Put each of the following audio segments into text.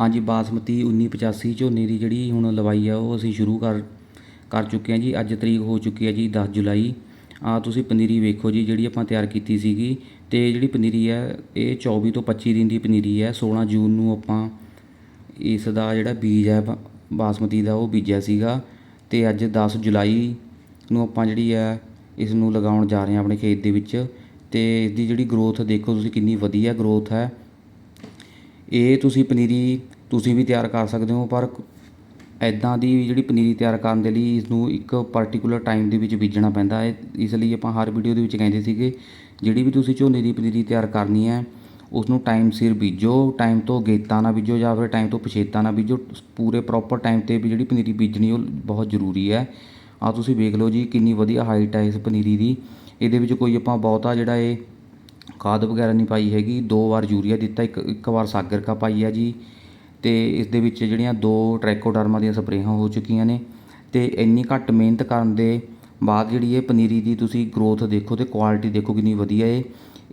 ਹਾਂਜੀ, ਬਾਸਮਤੀ 1985 ਝੋਨੇ ਦੀ ਜਿਹੜੀ ਹੁਣ ਲਵਾਈ ਆ, ਉਹ ਅਸੀਂ ਸ਼ੁਰੂ ਕਰ ਕਰ ਚੁੱਕੇ ਹਾਂ ਜੀ। ਅੱਜ ਤਰੀਕ ਹੋ ਚੁੱਕੀ ਹੈ ਜੀ 10 ਜੁਲਾਈ। ਆ ਤੁਸੀਂ ਪਨੀਰੀ ਵੇਖੋ ਜੀ, ਜਿਹੜੀ ਆਪਾਂ ਤਿਆਰ ਕੀਤੀ ਸੀਗੀ। ਤੇ ਜਿਹੜੀ ਪਨੀਰੀ ਹੈ, ਇਹ 24 ਤੋਂ 25 ਦਿਨ ਦੀ ਪਨੀਰੀ ਹੈ। 16 ਜੂਨ ਨੂੰ ਆਪਾਂ ਇਸ ਦਾ ਜਿਹੜਾ ਬੀਜ ਹੈ, ਬ- ਬਾਸਮਤੀ ਦਾ ਉਹ ਬੀਜਿਆ ਸੀਗਾ। ਤੇ ਅੱਜ 10 ਜੁਲਾਈ ਨੂੰ ਆਪਾਂ ਜਿਹੜੀ ਹੈ, ਇਸ ਨੂੰ ਲਗਾਉਣ ਜਾ ਰਹੇ ਹਾਂ ਆਪਣੇ ਖੇਤ ਦੇ ਵਿੱਚ। ਤੇ ਇਸ ਦੀ ਜਿਹੜੀ ਗਰੋਥ ਦੇਖੋ ਤੁਸੀਂ ਕਿੰਨੀ ਵਧੀਆ ਗਰੋਥ ਹੈ। ਇਹ ਤੁਸੀਂ ਪਨੀਰੀ ਤੁਸੀਂ ਵੀ ਤਿਆਰ ਕਰ ਸਕਦੇ ਹੋ, ਪਰ ਇੱਦਾਂ ਦੀ ਜਿਹੜੀ ਪਨੀਰੀ ਤਿਆਰ ਕਰਨ ਦੇ ਲਈ ਇਸ ਨੂੰ ਇੱਕ ਪਾਰਟਿਕੂਲਰ ਟਾਈਮ ਦੇ ਵਿੱਚ ਬੀਜਣਾ ਪੈਂਦਾ ਹੈ। ਇਸ ਲਈ ਆਪਾਂ ਹਰ ਵੀਡੀਓ ਦੇ ਵਿੱਚ ਕਹਿੰਦੇ ਸੀਗੇ, ਜਿਹੜੀ ਵੀ ਤੁਸੀਂ ਝੋਨੇ ਦੀ ਪਨੀਰੀ ਤਿਆਰ ਕਰਨੀ ਹੈ ਉਸ ਨੂੰ ਟਾਈਮ ਸਿਰ ਬੀਜੋ। ਟਾਈਮ ਤੋਂ ਗੇਤਾ ਨਾ ਬੀਜੋ ਜਾਂ ਫਿਰ ਟਾਈਮ ਤੋਂ ਪਛੇਤਾ ਨਾ ਬੀਜੋ। ਪੂਰੇ ਪ੍ਰੋਪਰ ਟਾਈਮ ਤੇ ਵੀ ਜਿਹੜੀ ਪਨੀਰੀ ਬੀਜਣੀ, ਉਹ ਬਹੁਤ ਜ਼ਰੂਰੀ ਹੈ। ਆ ਤੁਸੀਂ ਵੇਖ ਲਓ ਜੀ, ਕਿੰਨੀ ਵਧੀਆ ਹਾਈਟ ਹੈ ਇਸ ਪਨੀਰੀ ਦੀ। ਇਹਦੇ ਵਿੱਚ ਕੋਈ ਆਪਾਂ ਬਹੁਤਾ ਜਿਹੜਾ ਇਹ ਖਾਦ ਵਗੈਰਾ ਨਹੀਂ ਪਾਈ ਹੈਗੀ, ਦੋ ਵਾਰ ਯੂਰੀਆ ਦਿੱਤਾ, ਇੱਕ ਇੱਕ ਵਾਰ ਸਾਗਰਕਾ ਪਾਈ ਆ ਜੀ। ਅਤੇ ਇਸ ਦੇ ਵਿੱਚ ਜਿਹੜੀਆਂ ਦੋ ਟ੍ਰੈਕੋਡਰਮਾ ਦੀਆਂ ਸਪਰੇਹਾਂ ਹੋ ਚੁੱਕੀਆਂ ਨੇ। ਅਤੇ ਇੰਨੀ ਘੱਟ ਮਿਹਨਤ ਕਰਨ ਦੇ ਬਾਅਦ ਜਿਹੜੀ ਇਹ ਪਨੀਰੀ ਦੀ ਤੁਸੀਂ ਗਰੋਥ ਦੇਖੋ ਤੇ ਕੁਆਲਿਟੀ ਦੇਖੋ ਕਿੰਨੀ ਵਧੀਆ ਏ।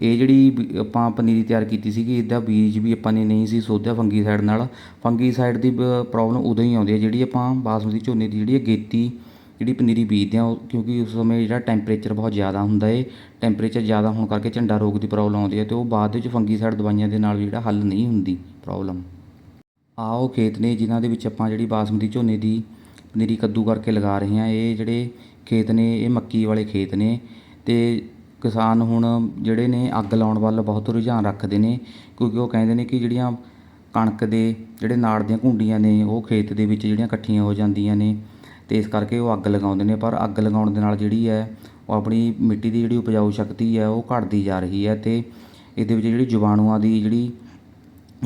ਇਹ ਜਿਹੜੀ ਵੀ ਆਪਾਂ ਪਨੀਰੀ ਤਿਆਰ ਕੀਤੀ ਸੀਗੀ, ਇਹਦਾ ਬੀਜ ਵੀ ਆਪਾਂ ਨੇ ਨਹੀਂ ਸੀ ਸੋਧਿਆ ਫੰਗੀ ਸਾਈਡ ਨਾਲ। ਫੰਗੀ ਸਾਈਡ ਦੀ ਪ੍ਰੋਬਲਮ ਉਦੋਂ ਹੀ ਆਉਂਦੀ ਹੈ, ਜਿਹੜੀ ਆਪਾਂ ਬਾਸਮਤੀ ਝੋਨੇ ਦੀ ਜਿਹੜੀ ਗੇਤੀ ਜਿਹੜੀ ਪਨੀਰੀ ਬੀਜਦੇ ਹਾਂ, ਉਹ ਕਿਉਂਕਿ ਉਸ ਸਮੇਂ ਜਿਹੜਾ ਟੈਂਪਰੇਚਰ ਬਹੁਤ ਜ਼ਿਆਦਾ ਹੁੰਦਾ ਏ ਟੈਂਪਰੇਚਰ ਜ਼ਿਆਦਾ ਹੋਣ ਕਰਕੇ ਝੰਡਾ ਰੋਗ ਦੀ ਪ੍ਰੋਬਲਮ ਆਉਂਦੀ ਹੈ ਅਤੇ ਉਹ ਬਾਅਦ ਵਿੱਚ ਫੰਗੀਸਾਈਡ ਦਵਾਈਆਂ ਦੇ ਨਾਲ ਵੀ ਜਿਹੜਾ ਹੱਲ ਨਹੀਂ ਹੁੰਦੀ ਪ੍ਰੋਬਲਮ ਆਹ ਉਹ ਖੇਤ ਨੇ ਜਿਨ੍ਹਾਂ ਦੇ ਵਿੱਚ ਆਪਾਂ ਜਿਹੜੀ ਬਾਸਮਤੀ ਝੋਨੇ ਦੀ ਪਨੀਰੀ ਕੱਦੂ ਕਰਕੇ ਲਗਾ ਰਹੇ ਹਾਂ, ਇਹ ਜਿਹੜੇ ਖੇਤ ਨੇ, ਇਹ ਮੱਕੀ ਵਾਲੇ ਖੇਤ ਨੇ ਅਤੇ ਕਿਸਾਨ ਹੁਣ ਜਿਹੜੇ ਨੇ ਅੱਗ ਲਾਉਣ ਵੱਲ ਬਹੁਤ ਰੁਝਾਨ ਰੱਖਦੇ ਨੇ, ਕਿਉਂਕਿ ਉਹ ਕਹਿੰਦੇ ਨੇ ਕਿ ਜਿਹੜੀਆਂ ਕਣਕ ਦੇ ਜਿਹੜੇ ਨਾੜ ਦੀਆਂ ਘੁੰਡੀਆਂ ਨੇ, ਉਹ ਖੇਤ ਦੇ ਵਿੱਚ ਜਿਹੜੀਆਂ ਇਕੱਠੀਆਂ ਹੋ ਜਾਂਦੀਆਂ ਨੇ ਅਤੇ ਇਸ ਕਰਕੇ ਉਹ ਅੱਗ ਲਗਾਉਂਦੇ ਨੇ, ਪਰ ਅੱਗ ਲਗਾਉਣ ਦੇ ਨਾਲ ਜਿਹੜੀ ਹੈ, ਉਹ ਆਪਣੀ ਮਿੱਟੀ ਦੀ ਜਿਹੜੀ ਉਪਜਾਊ ਸ਼ਕਤੀ ਹੈ, ਉਹ ਘਟਦੀ ਜਾ ਰਹੀ ਹੈ ਅਤੇ ਇਹਦੇ ਵਿੱਚ ਜਿਹੜੀ ਜੀਵਾਣੂਆਂ ਦੀ ਜਿਹੜੀ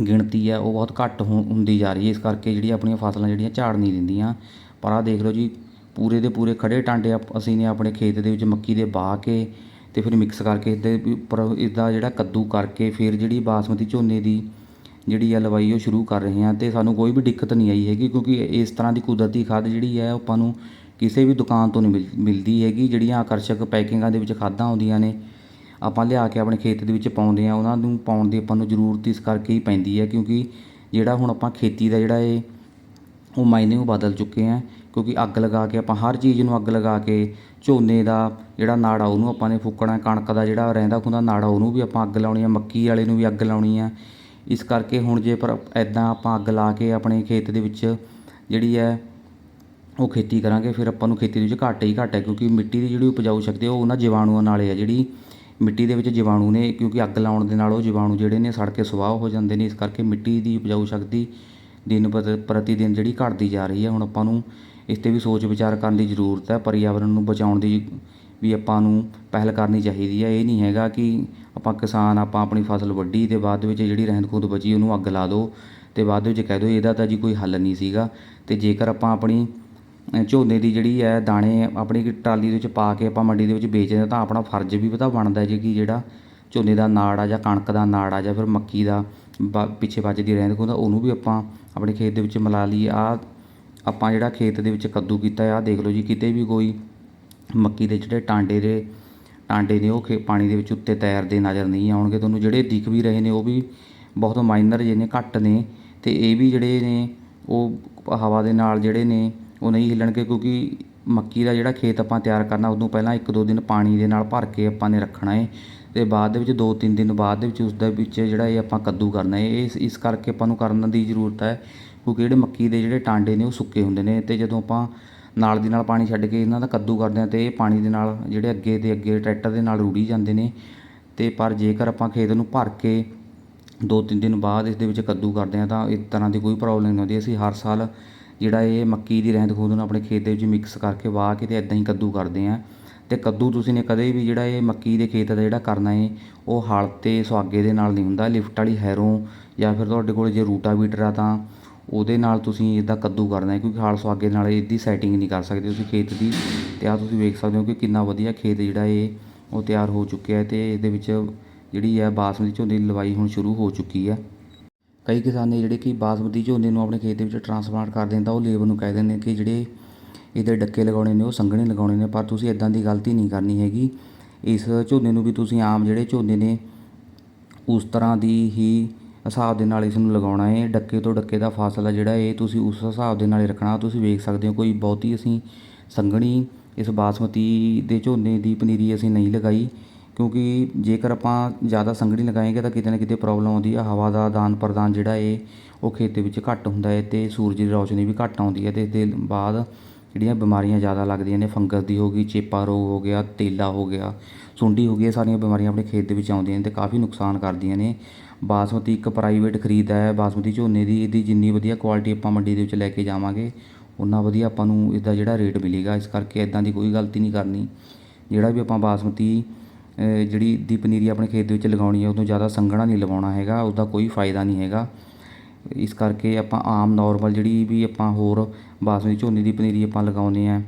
ਗਿਣਤੀ ਹੈ, ਉਹ ਬਹੁਤ ਘੱਟ ਹੁ- ਹੁੰਦੀ ਜਾ ਰਹੀ ਹੈ। ਇਸ ਕਰਕੇ ਜਿਹੜੀ ਆਪਣੀਆਂ ਫਸਲਾਂ ਜਿਹੜੀਆਂ ਝਾੜ ਨਹੀਂ ਦਿੰਦੀਆਂ। ਪਰ ਆਹ ਦੇਖ ਲਓ ਜੀ, ਪੂਰੇ ਦੇ ਪੂਰੇ ਖੜੇ ਟਾਂਡੇ ਆਪ- ਅਸੀਂ ਨੇ ਆਪਣੇ ਖੇਤ ਦੇ ਵਿੱਚ ਮੱਕੀ ਦੇ ਵਾਹ ਕੇ ਤੇ ਫਿਰ ਮਿਕਸ ਕਰਕੇ ਇਸਦੇ ਵੀ ਉੱਪਰ ਇਸਦਾ ਜਿਹੜਾ ਕੱਦੂ ਕਰਕੇ ਫਿਰ ਜਿਹੜੀ ਬਾਸਮਤੀ ਝੋਨੇ ਦੀ ਜਿਹੜੀ ਆ ਲਵਾਈ ਉਹ ਸ਼ੁਰੂ ਕਰ ਰਹੇ ਹਾਂ ਅਤੇ ਸਾਨੂੰ ਕੋਈ ਵੀ ਦਿੱਕਤ ਨਹੀਂ ਆਈ ਹੈਗੀ ਕਿਉਂਕਿ ਇਸ ਤਰ੍ਹਾਂ ਦੀ ਕੁਦਰਤੀ ਖਾਦ ਜਿਹੜੀ ਹੈ ਉਹ ਆਪਾਂ ਨੂੰ ਕਿਸੇ ਵੀ ਦੁਕਾਨ ਤੋਂ ਨਹੀਂ ਮਿਲ- ਮਿਲਦੀ ਹੈਗੀ। ਜਿਹੜੀਆਂ ਆਕਰਸ਼ਕ ਪੈਕਿੰਗਾਂ ਦੇ ਵਿੱਚ ਖਾਦਾਂ ਆਉਂਦੀਆਂ ਨੇ, ਆਪਾਂ ਲਿਆ ਕੇ ਆਪਣੇ ਖੇਤ ਦੇ ਵਿੱਚ ਪਾਉਂਦੇ ਆ ਉਹਨਾਂ ਨੂੰ ਪਾਉਣ ਦੀ ਆਪਾਂ ਨੂੰ ਜ਼ਰੂਰਤ ਇਸ ਕਰਕੇ ਹੀ ਪੈਂਦੀ ਹੈ ਕਿਉਂਕਿ ਜਿਹੜਾ ਹੁਣ ਆਪਾਂ ਖੇਤੀ ਦਾ ਜਿਹੜਾ ਇਹ, ਉਹ ਮਾਇਨੇ ਉਹ ਬਦਲ ਚੁੱਕੇ ਆ ਕਿਉਂਕਿ ਅੱਗ ਲਗਾ ਕੇ ਆਪਾਂ ਹਰ ਚੀਜ਼ ਨੂੰ ਅੱਗ ਲਗਾ ਕੇ ਝੋਨੇ ਦਾ ਜਿਹੜਾ ਨਾੜਾ ਉਹਨੂੰ ਆਪਾਂ ਨੇ ਫੂਕਣਾ, ਕਣਕ ਦਾ ਜਿਹੜਾ ਰਹਿੰਦਾ ਖੁੰਦਾ ਨਾੜਾ ਉਹਨੂੰ ਵੀ ਆਪਾਂ ਅੱਗ ਲਾਉਣੀ ਆ ਮੱਕੀ ਵਾਲੇ ਨੂੰ ਵੀ ਅੱਗ ਲਾਉਣੀ ਆ ਇਸ ਕਰਕੇ ਹੁਣ ਜੇ ਪਰ ਇੱਦਾਂ ਆਪਾਂ ਅੱਗ ਲਾ ਕੇ ਆਪਣੇ ਖੇਤ ਦੇ ਵਿੱਚ ਜਿਹੜੀ ਹੈ, ਉਹ ਖੇਤੀ ਕਰਾਂਗੇ, ਫਿਰ ਆਪਾਂ ਨੂੰ ਖੇਤੀ ਦੇ ਵਿੱਚ ਘਾਟਾ ਹੀ ਘਾਟਾ ਹੈ ਕਿਉਂਕਿ ਮਿੱਟੀ ਦੀ ਜਿਹੜੀ ਉਪਜਾਊ ਸ਼ਕਤੀ ਉਹ ਉਹਨਾਂ ਜੀਵਾਣੂਆਂ ਨਾਲ ਹੈ ਜਿਹੜੀ ਮਿੱਟੀ ਦੇ ਵਿੱਚ ਜੀਵਾਣੂ ਨੇ, ਕਿਉਂਕਿ ਅੱਗ ਲਾਉਣ ਦੇ ਨਾਲ ਉਹ ਜੀਵਾਣੂ ਜਿਹੜੇ ਨੇ ਸੜ ਕੇ ਸੁਆਹ ਹੋ ਜਾਂਦੇ ਨੇ, ਇਸ ਕਰਕੇ ਮਿੱਟੀ ਦੀ ਉਪਜਾਊ ਸ਼ਕਤੀ ਦਿਨ ਪ੍ਰਤ- ਪ੍ਰਤੀ ਦਿਨ ਜਿਹੜੀ ਘਟਦੀ ਜਾ ਰਹੀ ਹੈ ਹੁਣ ਆਪਾਂ ਨੂੰ ਇਸ 'ਤੇ ਵੀ ਸੋਚ ਵਿਚਾਰ ਕਰਨ ਦੀ ਜ਼ਰੂਰਤ ਹੈ ਪਰਿਆਵਰਣ ਨੂੰ ਬਚਾਉਣ ਦੀ ਵੀ ਆਪਾਂ ਨੂੰ ਪਹਿਲ ਕਰਨੀ ਚਾਹੀਦੀ ਹੈ। ਇਹ ਨਹੀਂ ਹੈਗਾ ਕਿ ਆਪਾਂ ਕਿਸਾਨ, ਆਪਾਂ ਆਪਣੀ ਫਸਲ ਵੱਢੀ ਅਤੇ ਬਾਅਦ ਵਿੱਚ ਜਿਹੜੀ ਰਹਿੰਦ ਖੂੰਹਦ ਬਚੀ ਉਹਨੂੰ ਅੱਗ ਲਾ ਦਿਉ ਅਤੇ ਬਾਅਦ ਵਿੱਚ ਕਹਿ ਦਿਉ ਇਹਦਾ ਤਾਂ ਜੀ ਕੋਈ ਹੱਲ ਨਹੀਂ ਸੀਗਾ। ਅਤੇ ਜੇਕਰ ਆਪਾਂ ਆਪਣੀ ਝੋਨੇ ਦੀ ਜਿਹੜੀ ਹੈ ਦਾਣੇ ਆਪਣੀ ਟਰਾਲੀ ਦੇ ਵਿੱਚ ਪਾ ਕੇ ਆਪਾਂ ਮੰਡੀ ਦੇ ਵਿੱਚ ਵੇਚਦੇ ਹਾਂ ਤਾਂ ਆਪਣਾ ਫਰਜ਼ ਵੀ ਪਤਾ ਬਣਦਾ ਜੀ ਕਿ ਜਿਹੜਾ ਝੋਨੇ ਦਾ ਨਾੜ ਆ ਜਾਂ ਕਣਕ ਦਾ ਨਾੜ ਆ ਜਾਂ ਫਿਰ ਮੱਕੀ ਦਾ ਬ- ਪਿੱਛੇ ਬਚਦੀ ਰਹਿੰਦ ਖੂੰਹਦ ਆ ਉਹਨੂੰ ਵੀ ਆਪਾਂ ਆਪਣੇ ਖੇਤ ਦੇ ਵਿੱਚ ਮਿਲਾ ਲਈਏ। ਆ ਆਪਾਂ ਜਿਹੜਾ ਖੇਤ ਦੇ ਵਿੱਚ ਕੱਦੂ ਕੀਤਾ ਆ ਦੇਖ ਲਓ ਜੀ, ਕਿਤੇ ਵੀ ਕੋਈ ਮੱਕੀ ਦੇ ਜਿਹੜੇ ਟਾਂਡੇ ਦੇ, ਟਾਂਡੇ ਨੇ ਉਹ ਖੇ, ਪਾਣੀ ਦੇ ਵਿੱਚ ਉੱਤੇ ਤੈਰਦੇ ਨਜ਼ਰ ਨਹੀਂ ਆਉਣਗੇ ਤੁਹਾਨੂੰ ਜਿਹੜੇ ਦਿਖ ਵੀ ਰਹੇ ਨੇ ਉਹ ਵੀ ਬਹੁਤ ਮਾਈਨਰ ਜਿਹੇ ਨੇ, ਘੱਟ ਨੇ ਤੇ ਇਹ ਵੀ ਜਿਹੜੇ ਨੇ ਉਹ ਹਵਾ ਦੇ ਨਾਲ ਜਿਹੜੇ ਨੇ ਉਹ ਨਹੀਂ ਹਿੱਲਣਗੇ ਕਿਉਂਕਿ ਮੱਕੀ ਦਾ ਜਿਹੜਾ ਖੇਤ ਆਪਾਂ ਤਿਆਰ ਕਰਨਾ ਉਦੋਂ ਪਹਿਲਾਂ ਇੱਕ ਦੋ ਦਿਨ ਪਾਣੀ ਦੇ ਨਾਲ ਭਰ ਕੇ ਆਪਾਂ ਨੇ ਰੱਖਣਾ ਹੈ ਤੇ ਬਾਅਦ ਦੇ ਵਿੱਚ ਦੋ ਤਿੰਨ ਦਿਨ ਬਾਅਦ ਦੇ ਵਿੱਚ ਉਸ ਦੇ ਵਿੱਚ ਜਿਹੜਾ ਇਹ ਆਪਾਂ ਕੱਦੂ ਕਰਨਾ ਹੈ ਇਸ ਇਸ ਕਰਕੇ ਆਪਾਂ ਨੂੰ ਕਰਨ ਦੀ ਜ਼ਰੂਰਤ ਹੈ ਕਿਉਂਕਿ ਜਿਹੜੇ ਮੱਕੀ ਦੇ ਜਿਹੜੇ ਟਾਂਡੇ ਨੇ ਉਹ ਸੁੱਕੇ ਹੁੰਦੇ ਨੇ ਤੇ ਜਦੋਂ ਆਪਾਂ ਨਾਲ ਦੀ ਨਾਲ ਪਾਣੀ ਛੱਡ ਕੇ ਇਹਨਾਂ ਦਾ ਕੱਦੂ ਕਰਦੇ ਹਾਂ ਅਤੇ ਇਹ ਪਾਣੀ ਦੇ ਨਾਲ ਜਿਹੜੇ ਅੱਗੇ ਤੇ ਅੱਗੇ ਟਰੈਕਟਰ ਦੇ ਨਾਲ ਰੁੜੀ ਜਾਂਦੇ ਨੇ ਅਤੇ ਪਰ ਜੇਕਰ ਆਪਾਂ ਖੇਤ ਨੂੰ ਭਰ ਕੇ ਦੋ ਤਿੰਨ ਦਿਨ ਬਾਅਦ ਇਸ ਦੇ ਵਿੱਚ ਕੱਦੂ ਕਰਦੇ ਹਾਂ ਤਾਂ ਇਸ ਤਰ੍ਹਾਂ ਦੀ ਕੋਈ ਪ੍ਰੋਬਲਮ ਨਹੀਂ ਆਉਂਦੀ ਅਸੀਂ ਹਰ ਸਾਲ ਜਿਹੜਾ ਇਹ ਮੱਕੀ ਦੀ ਰਹਿੰਦ ਖੂੰਹਦ ਨੂੰ ਆਪਣੇ ਖੇਤ ਦੇ ਵਿੱਚ ਮਿਕਸ ਕਰਕੇ ਵਾਹ ਕੇ ਅਤੇ ਇੱਦਾਂ ਹੀ ਕੱਦੂ ਕਰਦੇ ਹਾਂ। ਅਤੇ ਕੱਦੂ ਤੁਸੀਂ ਨੇ ਕਦੇ ਵੀ ਜਿਹੜਾ ਇਹ ਮੱਕੀ ਦੇ ਖੇਤ ਦਾ ਜਿਹੜਾ ਕਰਨਾ ਹੈ ਉਹ ਹਲ ਅਤੇ ਸੁਹਾਗੇ ਦੇ ਨਾਲ ਨਹੀਂ ਹੁੰਦਾ। ਲਿਫਟ ਵਾਲੀ ਹੈਰੋਂ ਜਾਂ ਫਿਰ ਤੁਹਾਡੇ ਕੋਲ ਜੇ ਰੂਟਾਵੀਟਰ ਆ ਤਾਂ ਉਹਦੇ ਨਾਲ ਤੁਸੀਂ ਇਹਦਾ ਕੱਦੂ ਕਰਨਾ ਹੈ, ਕਿਉਂਕਿ ਹਾਲ ਸੁਹਾਗੇ ਨਾਲ ਇਹਦੀ ਸੈਟਿੰਗ ਨਹੀਂ ਕਰ ਸਕਦੇ ਤੁਸੀਂ ਖੇਤ ਦੀ। ਅਤੇ ਆਹ ਤੁਸੀਂ ਵੇਖ ਸਕਦੇ ਹੋ ਕਿ ਕਿੰਨਾ ਵਧੀਆ ਖੇਤ ਜਿਹੜਾ ਇਹ, ਉਹ ਤਿਆਰ ਹੋ ਚੁੱਕਿਆ ਅਤੇ ਇਹਦੇ ਵਿੱਚ ਜਿਹੜੀ ਹੈ ਬਾਸਮਤੀ ਝੋਨੇ ਦੀ ਲਵਾਈ ਹੁਣ ਸ਼ੁਰੂ ਹੋ ਚੁੱਕੀ ਹੈ। ਕਈ ਕਿਸਾਨ ਨੇ ਜਿਹੜੇ ਕਿ ਬਾਸਮਤੀ ਝੋਨੇ ਨੂੰ ਆਪਣੇ ਖੇਤ ਦੇ ਵਿੱਚ ਟਰਾਂਸਪਲਾਂਟ ਕਰ ਦਿੰਦਾ ਉਹ ਲੇਬਰ ਨੂੰ ਕਹਿ ਦਿੰਦੇ ਨੇ ਕਿ ਜਿਹੜੇ ਇਹਦੇ ਡੱਕੇ ਲਗਾਉਣੇ ਨੇ, ਉਹ ਸੰਘਣੇ ਲਗਾਉਣੇ ਨੇ, ਪਰ ਤੁਸੀਂ ਇਦਾਂ ਦੀ ਗਲਤੀ ਨਹੀਂ ਕਰਨੀ ਹੈਗੀ। ਇਸ ਝੋਨੇ ਨੂੰ ਵੀ ਤੁਸੀਂ ਆਮ ਜਿਹੜੇ ਝੋਨੇ ਨੇ, ਉਸ ਤਰ੍ਹਾਂ ਦੀ ਹੀ ਹਿਸਾਬ ਦੇ ਨਾਲ ਇਸ ਨੂੰ ਲਗਾਉਣਾ ਹੈ। ਡੱਕੇ ਤੋਂ ਡੱਕੇ ਦਾ ਫਾਸਲਾ ਜਿਹੜਾ ਇਹ ਤੁਸੀਂ ਉਸ ਹਿਸਾਬ ਦੇ ਨਾਲ ਹੀ ਰੱਖਣਾ। ਤੁਸੀਂ ਵੇਖ ਸਕਦੇ ਹੋ ਕੋਈ ਬਹੁਤੀ ਅਸੀਂ ਸੰਘਣੀ ਇਸ ਬਾਸਮਤੀ ਦੇ ਝੋਨੇ ਦੀ ਪਨੀਰੀ ਅਸੀਂ ਨਹੀਂ ਲਗਾਈ। ਕਿਉਂਕਿ ਜੇਕਰ ਆਪਾਂ ਜ਼ਿਆਦਾ ਸੰਘਣੀ ਲਗਾਏਗੇ ਤਾਂ ਕਿਤੇ ਨਾ ਕਿਤੇ ਪ੍ਰੋਬਲਮ ਆਉਂਦੀ ਹੈ। ਹਵਾ ਦਾ ਆਦਾਨ ਪ੍ਰਦਾਨ ਜਿਹੜਾ ਹੈ, ਉਹ ਖੇਤ ਦੇ ਵਿੱਚ ਘੱਟ ਹੁੰਦਾ ਹੈ ਅਤੇ ਸੂਰਜ ਦੀ ਰੌਸ਼ਨੀ ਵੀ ਘੱਟ ਆਉਂਦੀ ਹੈ ਅਤੇ ਇਸ ਦੇ ਬਾਅਦ ਜਿਹੜੀਆਂ ਬਿਮਾਰੀਆਂ ਜ਼ਿਆਦਾ ਲੱਗਦੀਆਂ ਨੇ, ਫੰਗਸ ਦੀ ਹੋ ਗਈ, ਚੇਪਾ ਰੋਗ ਹੋ ਗਿਆ, ਤੇਲਾ ਹੋ ਗਿਆ, ਸੁੰਡੀ ਹੋ ਗਈ, ਇਹ ਸਾਰੀਆਂ ਬਿਮਾਰੀਆਂ ਆਪਣੇ ਖੇਤ ਦੇ ਵਿੱਚ ਆਉਂਦੀਆਂ ਨੇ ਅਤੇ ਕਾਫੀ ਨੁਕਸਾਨ ਕਰਦੀਆਂ ਨੇ। ਬਾਸਮਤੀ ਇੱਕ ਪ੍ਰਾਈਵੇਟ ਖਰੀਦ ਹੈ, ਬਾਸਮਤੀ ਝੋਨੇ ਦੀ, ਇਹਦੀ ਜਿੰਨੀ ਵਧੀਆ ਕੁਆਲਿਟੀ ਆਪਾਂ ਮੰਡੀ ਦੇ ਵਿੱਚ ਲੈ ਕੇ ਜਾਵਾਂਗੇ ਉਨਾ ਵਧੀਆ ਆਪਾਂ ਨੂੰ ਇਸਦਾ ਜਿਹੜਾ ਰੇਟ ਮਿਲੇਗਾ। ਇਸ ਕਰਕੇ ਇਦਾਂ ਦੀ ਕੋਈ ਗਲਤੀ ਨਹੀਂ ਕਰਨੀ। ਜਿਹੜਾ ਵੀ ਆਪਾਂ ਬਾਸਮਤੀ ਜਿਹੜੀ ਦੀ ਪਨੀਰੀ ਆਪਣੇ ਖੇਤ ਦੇ ਵਿੱਚ ਲਗਾਉਣੀ ਹੈ ਉਦੋਂ ਜ਼ਿਆਦਾ ਸੰਘਣਾ ਨਹੀਂ ਲਵਾਉਣਾ ਹੈਗਾ, ਉਹਦਾ ਕੋਈ ਫਾਇਦਾ ਨਹੀਂ ਹੈਗਾ। ਇਸ ਕਰਕੇ ਆਪਾਂ ਆਮ ਨੋਰਮਲ ਜਿਹੜੀ ਵੀ ਆਪਾਂ ਹੋਰ ਬਾਸਮਤੀ ਝੋਨੇ ਦੀ ਪਨੀਰੀ ਆਪਾਂ ਲਗਾਉਂਦੇ ਆ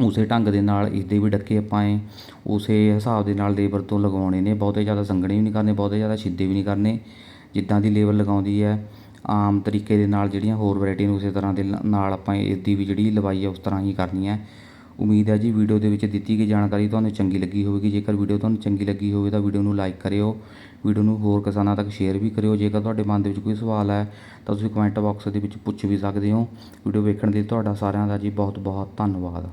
ਉਸੇ ਢੰਗ ਦੇ ਨਾਲ ਇਸਦੇ ਵੀ ਡੱਕੇ ਆਪਾਂ ਏ ਉਸੇ ਹਿਸਾਬ ਦੇ ਨਾਲ ਲੇਬਰ ਤੋਂ ਲਗਵਾਉਣੇ ਨੇ, ਬਹੁਤੇ ਜ਼ਿਆਦਾ ਸੰਘਣੇ ਵੀ ਨਹੀਂ ਕਰਨੇ, ਬਹੁਤੇ ਜ਼ਿਆਦਾ ਸਿੱਧੇ ਵੀ ਨਹੀਂ ਕਰਨੇ, ਜਿੱਦਾਂ ਦੀ ਲੇਬਰ ਲਗਾਉਂਦੀ ਹੈ, ਆਮ ਤਰੀਕੇ ਦੇ ਨਾਲ ਜਿਹੜੀਆਂ ਹੋਰ ਵੈਰਾਈਟੀ ਨੂੰ ਉਸੇ ਤਰ੍ਹਾਂ ਦੇ ਨਾਲ ਆਪਾਂ ਇਸਦੀ ਵੀ ਜਿਹੜੀ ਲਵਾਈ ਹੈ ਉਸ ਤਰ੍ਹਾਂ ਹੀ ਕਰਨੀ ਹੈ ਉਮੀਦ ਹੈ ਜੀ ਵੀਡੀਓ ਦੇ ਵਿੱਚ ਦਿੱਤੀ ਗਈ ਜਾਣਕਾਰੀ ਤੁਹਾਨੂੰ ਚੰਗੀ ਲੱਗੀ ਹੋਵੇਗੀ, ਜੇਕਰ ਵੀਡੀਓ ਤੁਹਾਨੂੰ ਚੰਗੀ ਲੱਗੀ ਹੋਵੇ ਤਾਂ ਵੀਡੀਓ ਨੂੰ ਲਾਈਕ ਕਰਿਓ, ਵੀਡੀਓ ਨੂੰ ਹੋਰ ਕਿਸਾਨਾਂ ਤੱਕ ਸ਼ੇਅਰ ਵੀ ਕਰਿਓ, ਜੇਕਰ ਤੁਹਾਡੇ ਮਨ ਦੇ ਵਿੱਚ ਕੋਈ ਸਵਾਲ ਹੈ ਤਾਂ ਤੁਸੀਂ ਕਮੈਂਟ ਬਾਕਸ ਦੇ ਵਿੱਚ ਪੁੱਛ ਵੀ ਸਕਦੇ ਹੋ। ਵੀਡੀਓ ਵੇਖਣ ਲਈ ਤੁਹਾਡਾ ਸਾਰਿਆਂ ਦਾ ਜੀ ਬਹੁਤ ਬਹੁਤ ਧੰਨਵਾਦ।